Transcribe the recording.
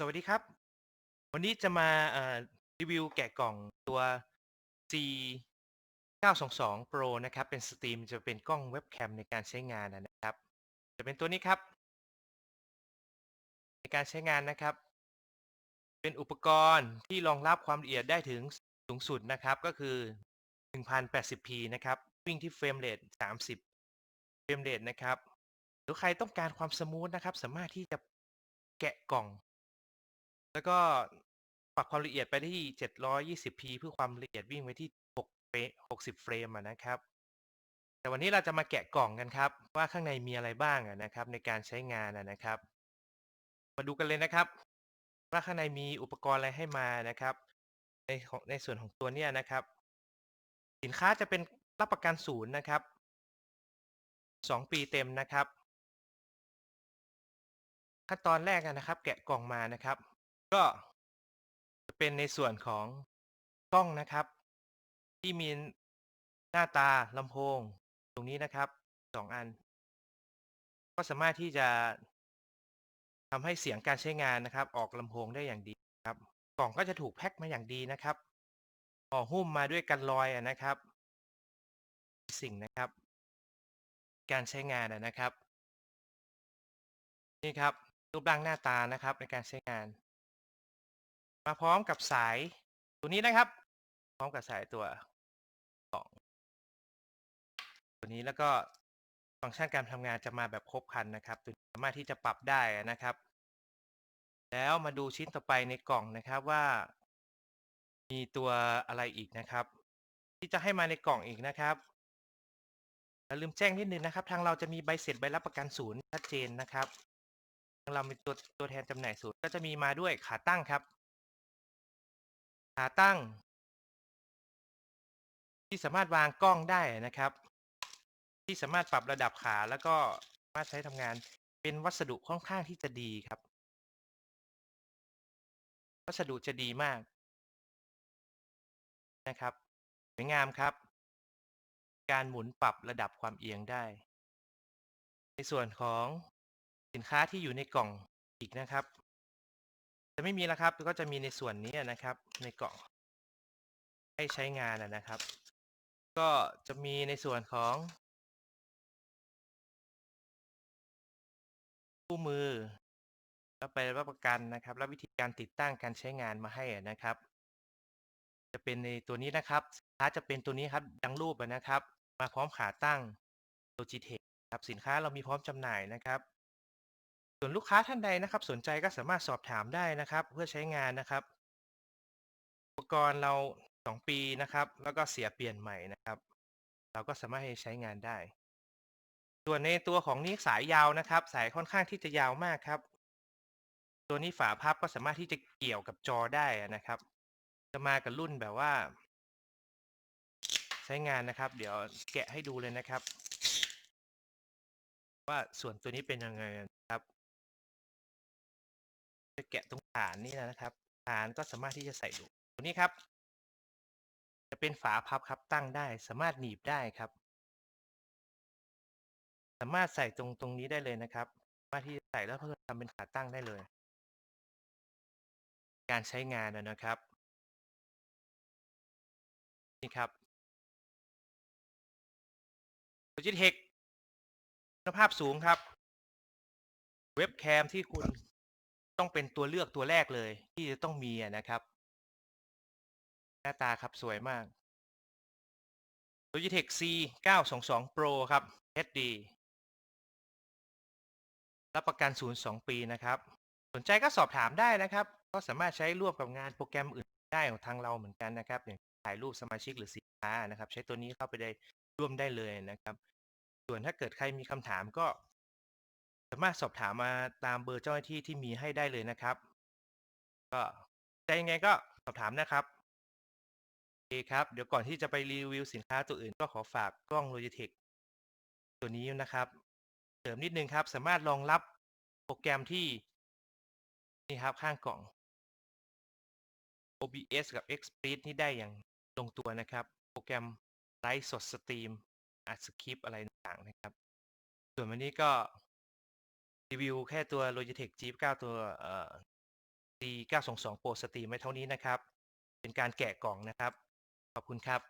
สวัสดีครับ วันนี้จะมารีวิวแกะกล่องตัว C 922 Pro นะครับ เป็นสตรีมจะเป็นกล้องเว็บแคมในการใช้งานนะครับ จะเป็นตัวนี้ครับ ในการใช้งานนะครับ เป็นอุปกรณ์ที่รองรับความละเอียดได้ถึงสูงสุดนะครับ ก็คือ 1080p นะครับ วิ่งที่เฟรมเรท30 เฟรมเรทนะครับ หรือใครต้องการความสมูทนะครับ สามารถที่จะแกะกล่อง แล้วก็ปรับความละเอียดไปที่ 720p เพื่อความละเอียดวิ่งไว้ที่6เฟรม60 เฟรมนะครับ แต่วันนี้เราจะมาแกะกล่องกันครับ ว่าข้างในมีอะไรบ้างนะครับ ในการใช้งานนะครับ มาดูกันเลยนะครับ ว่าข้างในมีอุปกรณ์อะไรให้มานะครับ ในของในส่วนของตัวเนี้ยนะครับ สินค้าจะเป็นรับประกันศูนย์นะครับ 2 ปีเต็มนะครับ ขั้นตอนแรกนะครับ แกะกล่องมานะครับ ก็เป็นในส่วนของกล้องนะครับ ที่มีหน้าตาลำโพงตรงนี้นะครับสองอัน ก็สามารถที่จะทำให้เสียงการใช้งานนะครับ ออกลำโพงได้อย่างดีครับ กล่องก็จะถูกแพ็คมาอย่างดีนะครับห่อหุ้มมาด้วยกันรอยนะครับ สิ่งนะครับ การใช้งานนะครับ นี่ครับรูปร่างหน้าตานะครับในการใช้งาน มาพร้อมกับสายตัวนี้นะครับ พร้อมกับสายตัวของตัวนี้แล้วก็ฟังก์ชันการทำงานจะมาแบบครบครันนะครับสามารถที่จะปรับได้นะครับ แล้วมาดูชิ้นต่อไปในกล่องนะครับว่า มีตัวอะไรอีกนะครับ ที่จะให้มาในกล่องอีกนะครับอย่าลืมแจ้งนิดนึงนะครับ ทางเราจะมีใบเสร็จใบรับประกันศูนย์ชัดเจนนะครับ ทางเราเป็นตัวตัวแทนจำหน่ายศูนย์ก็จะมีมาด้วยขาตั้งครับ ขาตั้ง ที่สามารถวางกล้องได้นะครับ ที่สามารถปรับระดับขาแล้วก็สามารถใช้ทำงานเป็นวัสดุค่อนข้างที่จะดีครับ วัสดุจะดีมากนะครับสวยงามครับ การหมุนปรับระดับความเอียงได้ ในส่วนของสินค้าที่อยู่ในกล่องอีกนะครับ จะไม่มีแล้วครับ ก็จะมีในส่วนนี้นะครับ ในกล่องให้ใช้งานนะครับ ก็จะมีในส่วนของคู่มือแล้วไปรับประกันนะครับ และวิธีการติดตั้งการใช้งานมาให้นะครับ จะเป็นในตัวนี้นะครับสินค้าจะเป็นตัวนี้ครับดังรูปนะครับ มาพร้อมขาตั้ง Logitech ครับสินค้าเรามีพร้อมจำหน่ายนะครับ ส่วนลูกค้าท่านใดนะครับ สนใจก็สามารถสอบถามได้นะครับ เพื่อใช้งานนะครับ อุปกรณ์เรา 2 ปีนะครับ แล้วก็เสียเปลี่ยนใหม่นะครับ เราก็สามารถให้ใช้งานได้ ส่วนในตัวของนี้สายยาวนะครับ สายค่อนข้างที่จะยาวมากครับ ตัวนี้ฝาพับก็สามารถที่จะเกี่ยวกับจอได้นะครับ จะมากับรุ่นแบบว่า ใช้งานนะครับ เดี๋ยวแกะให้ดูเลยนะครับ ว่าส่วนตัวนี้เป็นยังไงนะครับ จะแกะตรงฐานนี่นะครับ ฐานก็สามารถที่จะใส่ดูตัวนี้ครับ จะเป็นฝาพับครับตั้งได้ สามารถหนีบได้ครับ สามารถใส่ตรงตรงนี้ได้เลยนะครับสามารถที่จะใส่แล้วเพื่อทำเป็นขาตั้งได้เลย การใช้งานนะครับ นี่ครับ Logitech คุณภาพสูงครับ เว็บแคมที่คุณ ต้องเป็นตัวเลือกตัวแรกเลย ที่จะต้องมีนะครับ หน้าตาครับสวยมาก Logitech C 922 Pro ครับ HD รับประกันศูนย์2ปีนะครับ สนใจก็สอบถามได้นะครับ ก็สามารถใช้ร่วมกับงานโปรแกรมอื่นได้ของทางเราเหมือนกันนะครับ อย่างถ่ายรูปสมาชิกหรือสินค้านะครับ ใช้ตัวนี้เข้าไปได้ร่วมได้เลยนะครับ ส่วนถ้าเกิดใครมีคำถามก็ามารถสอบถามมาตามเบอร์เจ้าหน้าที่ที่มีให้ได้เลยนะครับ ก็ใจยังไงก็สอบถามนะครับโอเคครับ เดี๋ยวก่อนที่จะไปรีวิวสินค้าตัวอื่นก็ขอฝากกล้อง Logitech ตัวนี้นะครับ เสริมนิดนึงครับ สามารถรองรับโปรแกรมที่นี่ครับข้างกล่อง OBS กับ Xsplit นี่ได้อย่างลงตัวนะครับ โปรแกรมไลฟ์สดสตรีมอัดสคริปอะไรต่างๆนะครับ ส่วนวันนี้ก็ รีวิวแค่ตัว Logitech G 9ตัวเอ่อ922 Pro สตรีมไว้เท่านี้นะครับ เป็นการแกะกล่องนะครับ ขอบคุณครับ